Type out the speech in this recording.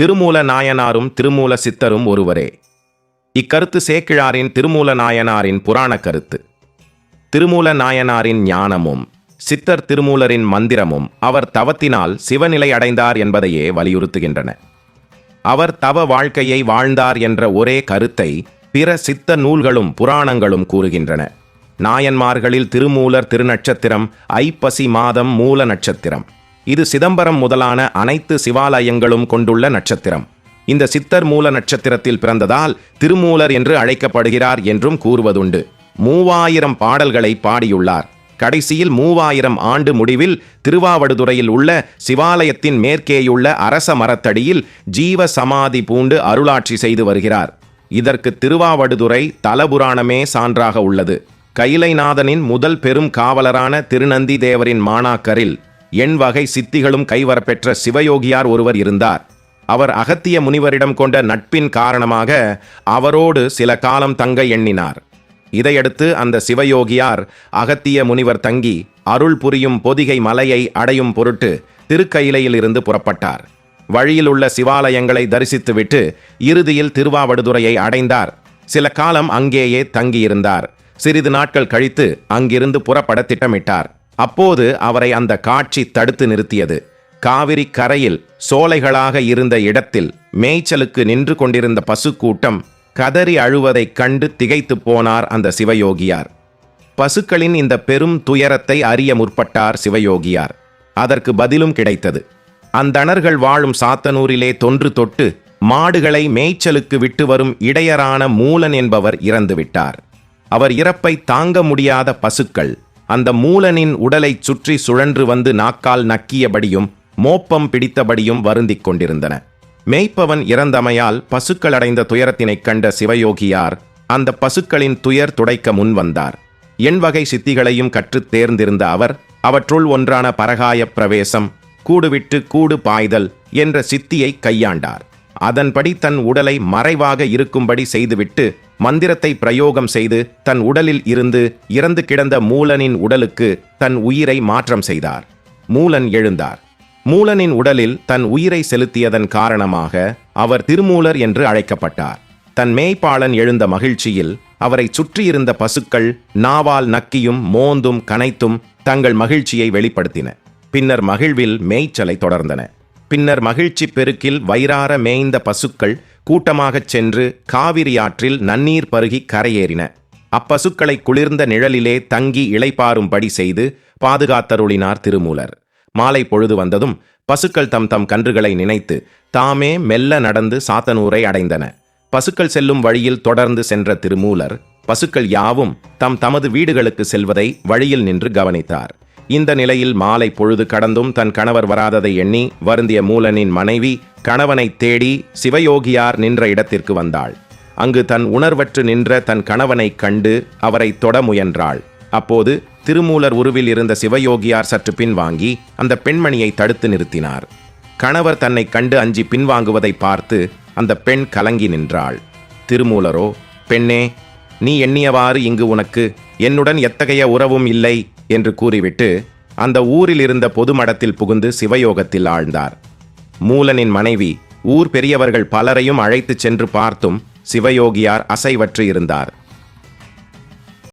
திருமூல நாயனாரும் திருமூல சித்தரும் ஒருவரே. இக்கருத்து சேக்கிழாரின் திருமூல நாயனாரின் புராண கருத்து. திருமூல நாயனாரின் ஞானமும் சித்தர் திருமூலரின் மந்திரமும் அவர் தவத்தினால் சிவநிலை அடைந்தார் என்பதையே வலியுறுத்துகின்றன. அவர் தவ வாழ்க்கையை வாழ்ந்தார் என்ற ஒரே கருத்தை பிற சித்த நூல்களும் புராணங்களும் கூறுகின்றன. நாயன்மார்களில் திருமூலர் திருநட்சத்திரம் ஐப்பசி மாதம் மூல நட்சத்திரம். இது சிதம்பரம் முதலான அனைத்து சிவாலயங்களும் கொண்டுள்ள நட்சத்திரம். இந்த சித்தர் மூல நட்சத்திரத்தில் பிறந்ததால் திருமூலர் என்று அழைக்கப்படுகிறார் என்றும் கூறுவதுண்டு. மூவாயிரம் பாடல்களை பாடியுள்ளார். கடைசியில் மூவாயிரம் ஆண்டு முடிவில் திருவாவடுதுறையில் உள்ள சிவாலயத்தின் மேற்கேயுள்ள அரச மரத்தடியில் ஜீவ சமாதி பூண்டு அருளாட்சி செய்து வருகிறார். இதற்கு திருவாவடுதுறை தலபுராணமே சான்றாக உள்ளது. கைலைநாதனின் முதல் பெரும் காவலரான திருநந்தி தேவரின் மாணாக்கரில் எண் வகை சித்திகளும் கைவரப்பெற்ற சிவயோகியார் ஒருவர் இருந்தார். அவர் அகத்திய முனிவரிடம் கொண்ட நட்பின் காரணமாக அவரோடு சில காலம் தங்க எண்ணினார். இதையடுத்து அந்த சிவயோகியார் அகத்திய முனிவர் தங்கி அருள் புரியும் பொதிகை மலையை அடையும் பொருட்டு திருக்கயிலையிலிருந்து புறப்பட்டார். வழியில் உள்ள சிவாலயங்களை தரிசித்துவிட்டு இறுதியில் திருவாவடுதுறையை அடைந்தார். சில காலம் அங்கேயே தங்கியிருந்தார். சிறிது நாட்கள் கழித்து அங்கிருந்து புறப்பட திட்டமிட்டார். அப்போது அவரை அந்த காட்சி தடுத்து நிறுத்தியது. காவிரி கரையில் சோலைகளாக இருந்த இடத்தில் மேய்ச்சலுக்கு நின்று கொண்டிருந்த பசுக்கூட்டம் கதறி அழுவதைக் கண்டு திகைத்துப் போனார் அந்த சிவயோகியார். பசுக்களின் இந்த பெரும் துயரத்தை அறிய முற்பட்டார் சிவயோகியார். அதற்கு பதிலும் கிடைத்தது. அந்தணர்கள் வாழும் சாத்தனூரிலே தொன்று தொட்டு மாடுகளை மேய்ச்சலுக்கு விட்டு வரும் இடையரான மூலன் என்பவர் இறந்துவிட்டார். அவர் இறப்பை தாங்க முடியாத பசுக்கள் அந்த மூலனின் உடலைச் சுற்றி சுழன்று வந்து நாக்கால் நக்கியபடியும் மோப்பம் பிடித்தபடியும் வருந்திக் கொண்டிருந்தன. மேய்ப்பவன் இறந்தமையால் பசுக்கள் அடைந்த துயரத்தினைக் கண்ட சிவயோகியார் அந்த பசுக்களின் துயர் துடைக்க முன்வந்தார் எண் வகை சித்திகளையும் கற்றுத் தேர்ந்திருந்த அவர் அவற்றுள் ஒன்றான பரகாயப் பிரவேசம் கூடுவிட்டு கூடு பாய்தல் என்ற சித்தியை கையாண்டார். அதன்படி தன் உடலை மறைவாக இருக்கும்படி செய்துவிட்டு மந்திரத்தை பிரயோகம் செய்து தன் உடலில் இருந்து இறந்து கிடந்த மூலனின் உடலுக்கு தன் உயிரை மாற்றம் செய்தார். மூலன் எழுந்தார். மூலனின் உடலில் தன் உயிரை செலுத்தியதன் காரணமாக அவர் திருமூலர் என்று அழைக்கப்பட்டார். தன் மேய்ப்பாளன் எழுந்த மகிழ்ச்சியில் அவரை சுற்றியிருந்த பசுக்கள் நாவால் நக்கியும் மோந்தும் கனைத்தும் தங்கள் மகிழ்ச்சியை வெளிப்படுத்தின. பின்னர் மகிழ்வில் மேய்ச்சலை தொடர்ந்தன. பின்னர் மகிழ்ச்சி பெருக்கில் வயிறார மேய்ந்த பசுக்கள் கூட்டமாகச் சென்று காவிரி ஆற்றில் நன்னீர் பருகி கரையேறின. அப்பசுக்களை குளிர்ந்த நிழலிலே தங்கி இளைப்பாறும்படி செய்து பாதுகாத்தருளினார் திருமூலர். மாலை பொழுது வந்ததும் பசுக்கள் தம் தம் கன்றுகளை நினைத்து தாமே மெல்ல நடந்து சாத்தனூரை அடைந்தன. பசுக்கள் செல்லும் வழியில் தொடர்ந்து சென்ற திருமூலர் பசுக்கள் யாவும் தம் தமது வீடுகளுக்கு செல்வதை வழியில் நின்று கவனித்தார். இந்த நிலையில் மாலை பொழுது கடந்தும் தன் கணவர் வராததை எண்ணி வருந்திய மூலனின் மனைவி கணவனை தேடி சிவயோகியார் நின்ற இடத்திற்கு வந்தாள். அங்கு தன் உணர்வற்று நின்ற தன் கணவனைக் கண்டு அவரை தொட முயன்றாள். அப்போது திருமூலர் உருவில் இருந்த சிவயோகியார் சற்று பின்வாங்கி அந்த பெண்மணியை தடுத்து நிறுத்தினார். கணவர் தன்னை கண்டு அஞ்சி பின்வாங்குவதை பார்த்து அந்த பெண் கலங்கி நின்றாள். திருமூலரோ பெண்ணே நீ எண்ணியவாறு இங்கு உனக்கு என்னுடன் எத்தகைய உறவும் இல்லை என்று கூறிவிட்டு அந்த ஊரில் இருந்த பொது மடத்தில் புகுந்து சிவயோகத்தில் ஆழ்ந்தார். மூலனின் மனைவி ஊர் பெரியவர்கள் பலரையும் அழைத்துச் சென்று பார்த்தும் சிவயோகியார் அசைவற்று இருந்தார்.